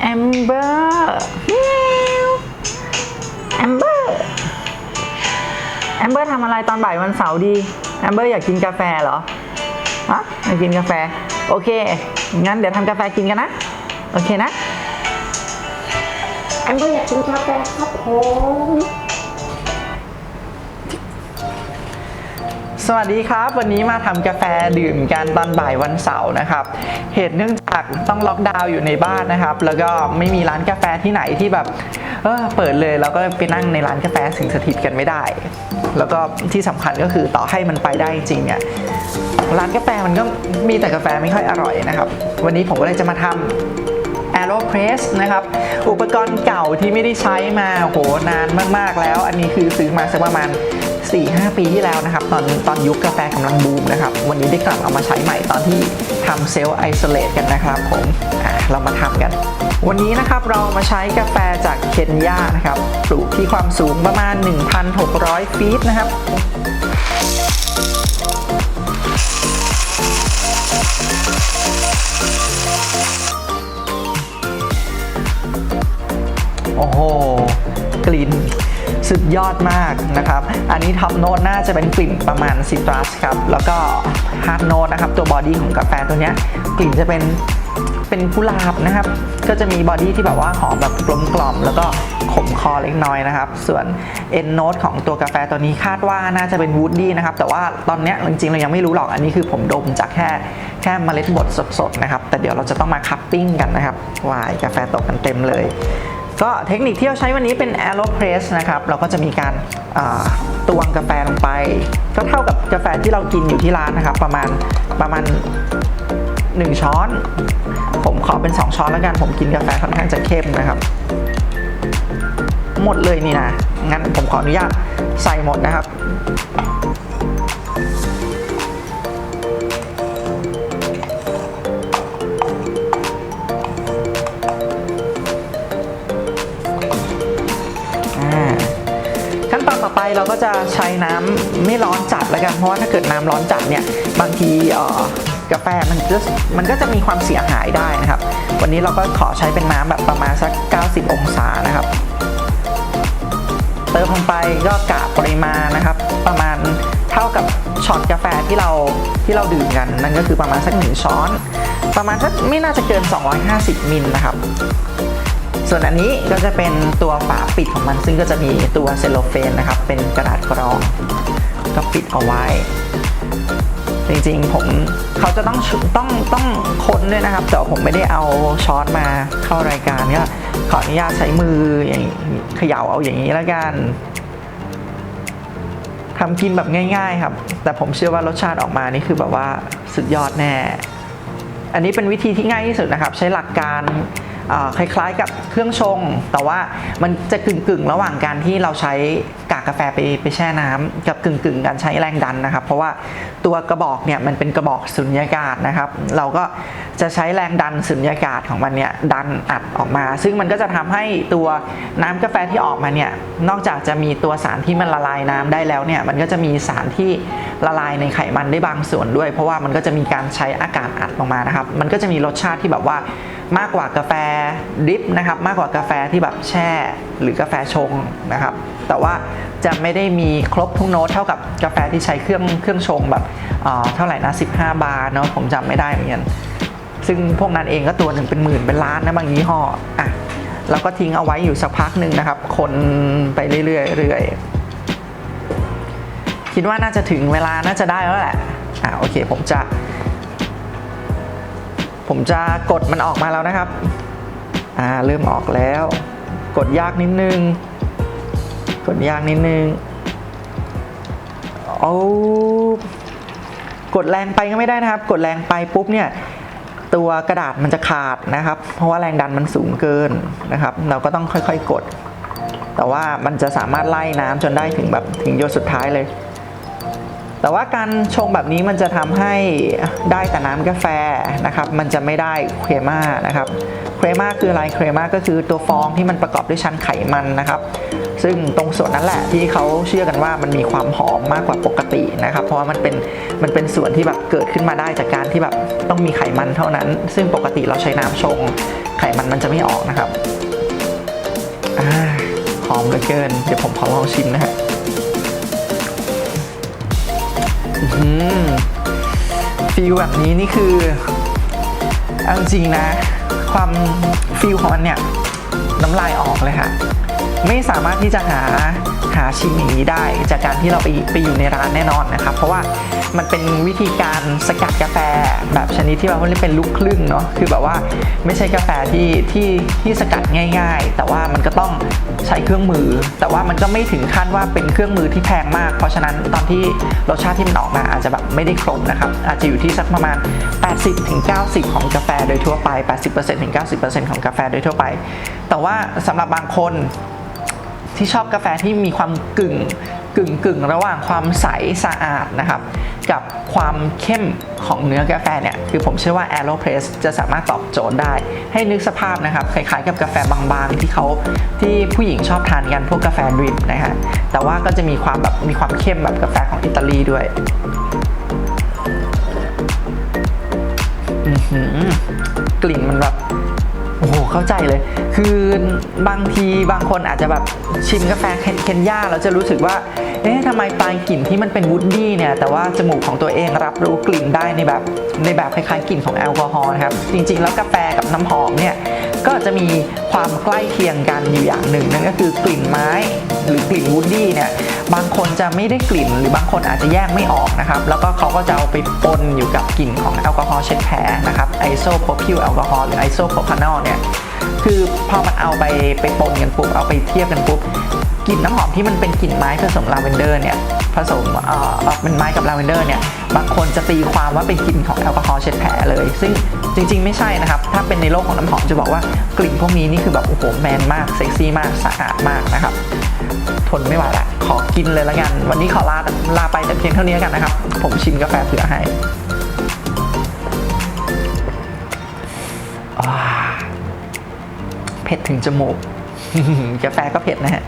แอมเบอร์แอมเบอร์แอมเบอร์ทำอะไรตอนบ่ายวันเสาร์ดีแอมเบอร์อยากกินกาแฟเหรอฮะอยากกินกาแฟ โอเค งั้นเดี๋ยวทำกาแฟกินกันนะ โอเคนะแอมเบอร์อยากกินกาแฟครับผม สวัสดีครับ วันนี้มาทำกาแฟดื่มกันตอนบ่ายวันเสาร์นะครับ เหตุเนื่องจากต้องล็อกดาวน์อยู่ในบ้านนะครับ แล้วก็ไม่มีร้านกาแฟที่ไหนที่แบบเออเปิดเลยแล้วก็ไปนั่งในร้านกาแฟสิงสถิตกันไม่ได้ แล้วก็ที่สำคัญก็คือต่อให้มันไปได้จริงเนี่ยร้านกาแฟมันก็มีแต่กาแฟไม่ค่อยอร่อยนะครับ วันนี้ผมก็เลยจะมาทำ Aeropress นะครับ อุปกรณ์เก่าที่ไม่ได้ใช้มาโหนานมาก ๆ แล้ว อันนี้คือซื้อมาสักประมาณ 4-5 ปีที่แล้วนะครับ ตอนตอนยุคกาแฟกำลังบูมนะครับ วันนี้ได้กลับเอามาใช้ใหม่ตอนที่ทำเซลล์ไอโซเลตกันนะครับผมเรามาทำกัน วันนี้นะครับเรามาใช้กาแฟจากเคนยานะครับ ปลูกที่ความสูงประมาณ 1,600 ฟีตนะครับโอ้โห กลิ่น สุดยอดมากนะครับ อันนี้ท็อปโน้ตน่าจะเป็นกลิ่นประมาณซิตรัสครับ แล้วก็ฮาร์ดโน้ตนะครับ ตัวบอดี้ของกาแฟตัวเนี้ยกลิ่นจะเป็นเป็นกุหลาบนะครับ ก็จะมีบอดี้ที่แบบว่าหอมแบบกลมกล่อม แล้วก็ขมคอเล็กน้อยนะครับ ส่วนเอ็นโนตของตัวกาแฟตัวนี้คาดว่าน่าจะเป็นวูดดี้นะครับ แต่ว่าตอนนี้จริงๆ เรายังไม่รู้หรอก อันนี้คือผมดมจากแค่แค่เมล็ดบดสดๆนะครับ แต่เดี๋ยวเราจะต้องมาคัพปิ้งกันนะครับวายกาแฟตกกันเต็มเลย ก็เทคนิคที่เราใช้วันนี้เป็น Aeropress นะครับ เราก็จะมีการาตวงกาแฟลงไป ก็เท่ากับกาแฟที่เรากินอยู่ที่ร้านนะครับ ประมาณประมาณ 1 ช้อน ผมขอเป็น 2 ช้อนแล้วกัน ผมกินกาแฟค่อนข้างจะเข้มนะครับ หมดเลยนี่นะ งั้นผมขออนุญาตใส่หมดนะครับ จะใช้น้ำไม่ร้อนจัดแล้วกัน เพราะว่าถ้าเกิดน้ำร้อนจัดเนี่ยบางทีกาแฟมันจะมันก็จะมีความเสียหายได้นะครับ วันนี้เราก็ขอใช้เป็นน้ำแบบประมาณสัก 90 องศานะครับ เติมลงไปก็กะปริมาณนะครับ ประมาณเท่ากับช็อตกาแฟที่เราที่เราดื่มกัน นั่นก็คือประมาณสักหนึ่งช้อน ประมาณสักไม่น่าจะเกิน 250มิลนะครับ ส่วนอันนี้ก็จะเป็นตัวฝาปิดของมัน ซึ่งก็จะมีตัวเซลโลเฟนนะครับ เป็นกระดาษกรอง ก็ปิดเอาไว้ จริงๆผมเขาจะต้องต้องต้องค้นด้วยนะครับ แต่ผมไม่ได้เอาช้อนมาเข้ารายการก็ขออนุญาตใช้มืออย่างเขย่าเอาอย่างนี้แล้วกันทำกินแบบง่าย ๆ ครับ แต่ผมเชื่อว่ารสชาติออกมานี่คือแบบว่าสุดยอดแน่ อันนี้เป็นวิธีที่ง่ายที่สุดนะครับ ใช้หลักการ คล้ายๆกับเครื่องชง แต่ว่ามันจะกึ่งๆ ระหว่างการที่เราใช้ากกาแฟไปไปแช่น้ำกับกึ่งๆการใช้แรงดันนะครับ เพราะว่าตัวกระบอกเนี่ยมันเป็นกระบอกสุญญากาศนะครับ เราก็จะใช้แรงดันสุญญากาศของมันเนี่ยดันอัดออกมา ซึ่งมันก็จะทำให้ตัวน้ำกาแฟที่ออกมาเนี่ยนอกจากจะมีตัวสารที่มันละลายน้ำได้แล้วเนี่ยมันก็จะมีสารที่ละลายในไขมันได้บางส่วนด้วย เพราะว่ามันก็จะมีการใช้อากาศอัดลงมานะครับ มันก็จะมีรสชาติที่แบบว่ามากกว่ากาแฟดริปนะครับมากกว่ากาแฟที่แบบแช่ หรือกาแฟชงนะครับ แต่ว่าจะไม่ได้มีครบทุกโน้ตเท่ากับกาแฟที่ใช้เครื่องเครื่องชงแบบเอ่อเท่าไหร่นะ 15 บาทเนาะผมจำไม่ได้เหมือนกันซึ่งพวกนั้นเองก็ตัวหนึ่งเป็นหมื่นเป็นล้านนะบางยี่ห้ออะแล้วก็ทิ้งเอาไว้อยู่สักพักหนึ่งนะครับ คนไปเรื่อยๆเรื่อยคิดว่าน่าจะถึงเวลาน่าจะได้แล้วแหละอะโอเคผมจะ ผมจะกดมันออกมาแล้วนะครับ อ่าเริ่มออกแล้ว กดยากนิดนึง กดยากนิดนึงเอากดแรงไปก็ไม่ได้นะครับ กดแรงไปปุ๊บเนี่ยตัวกระดาษมันจะขาดนะครับ เพราะว่าแรงดันมันสูงเกินนะครับ เราก็ต้องค่อยๆกด แต่ว่ามันจะสามารถไล่น้ำจนได้ถึงแบบถึงหยดสุดท้ายเลย แต่ว่าการชงแบบนี้มันจะทำให้ได้แต่น้ำกาแฟนะครับ มันจะไม่ได้เคม่านะครับ เครม่าคืออะไรเครม่าก็คือตัวฟองที่มันประกอบด้วยชั้นไขมันนะครับ ซึ่งตรงส่วนนั้นแหละที่เขาเชื่อกันว่ามันมีความหอมมากกว่าปกตินะครับ เพราะว่ามันเป็นมันเป็นส่วนที่แบบเกิดขึ้นมาได้จากการที่แบบต้องมีไขมันเท่านั้น ซึ่งปกติเราใช้น้ำชง ไขมันมันจะไม่ออกนะครับอหอมเหลือเกิน เดี๋ยวผมขอลองชิมนะฮะฟีลแบบนี้นี่คือเอาจริงนะ ความฟิลของมันเนี่ยน้ำลายออกเลยค่ะ ไม่สามารถที่จะหา หาชิมอย่างนี้ได้จากการที่เราไปไปอยู่ในร้านแน่นอนนะครับ เพราะว่ามันเป็นวิธีการสกัดกาแฟแบบชนิดที่ว่าเรียกเป็นลูกครึ่งเนาะคือแบบว่าไม่ใช่กาแฟที่ที่ที่สกัดง่าย ๆ แต่ว่ามันก็ต้องใช้เครื่องมือ แต่ว่ามันก็ไม่ถึงขั้นว่าเป็นเครื่องมือที่แพงมาก เพราะฉะนั้นตอนที่รสชาติที่มันออกมาอาจจะแบบไม่ได้ครบนะครับ อาจจะอยู่ที่สักประมาณ 80-90 ของกาแฟโดยทั่วไป 80%-90% ของกาแฟโดยทั่วไป แต่ว่าสำหรับบางคน ที่ชอบกาแฟที่มีความกึ่งกึ่งกึ่งระหว่างความใสสะอาดนะครับ กับความเข้มของเนื้อกาแฟเนี่ย คือผมเชื่อว่า Aeropress จะสามารถตอบโจทย์ได้ ให้นึกสภาพนะครับ คล้ายๆกับกาแฟบางๆ ที่เขาที่ผู้หญิงชอบทานกันพวกกาแฟดริปนะฮะแต่ว่าก็จะมีความแบบมีความเข้มแบบกาแฟของอิตาลีด้วยกลิ่นมันแบบ เข้าใจเลย คือบางทีบางคนอาจจะแบบชิมกาแฟเคนยาแล้วจะรู้สึกว่า เอ๊ะทำไมปลายกลิ่นที่มันเป็นวูดดี้เนี่ย แต่ว่าจมูกของตัวเองรับรู้กลิ่นได้ในแบบในแบบคล้ายๆกลิ่นของแอลกอฮอล์นะครับ จริงๆ แล้วกาแฟกับน้ำหอมเนี่ย ก็จะมีความใกล้เคียงกันอยู่อย่างหนึ่งนั่นก็คือกลิ่นไม้หรือกลิ่นวูดดี้เนี่ย บางคนจะไม่ได้กลิ่น หรือบางคนอาจจะแยกไม่ออกนะครับ แล้วก็เขาก็จะเอาไปปนอยู่กับกลิ่นของแอลกอฮอล์เช็ดแผลนะครับไอโซโพพิลแอลกอฮอล์หรือไอโซโพพานอลเนี่ยคือพอมันเอาไปไปปนกันปุ๊บเอาไปเทียบกันปุ๊บกลิ่นน้ำหอมที่มันเป็นกลิ่นไม้ผสมลาเวนเดอร์เนี่ยผสมเอ่อเอ่อเป็นไม้กับลาเวนเดอร์เนี่ยบางคนจะตีความว่าเป็นกลิ่นของแอลกอฮอล์เช็ดแผลเลย ซึ่งจริง ๆ ไม่ใช่นะครับ ถ้าเป็นในโลกของน้ำหอมจะบอกว่ากลิ่นพวกนี้นี่คือแบบโอ้โหแมนมากเซ็กซี่มากสะอาดมากนะครับ ทนไม่ไหวละขอกินเลยละกัน วันนี้ขอลาลาไปแต่เพียงเท่านี้กันนะครับ ผมชิมกาแฟเผื่อให้อ่าเผ็ดถึงจมูก กาแฟก็เผ็ดนะฮะ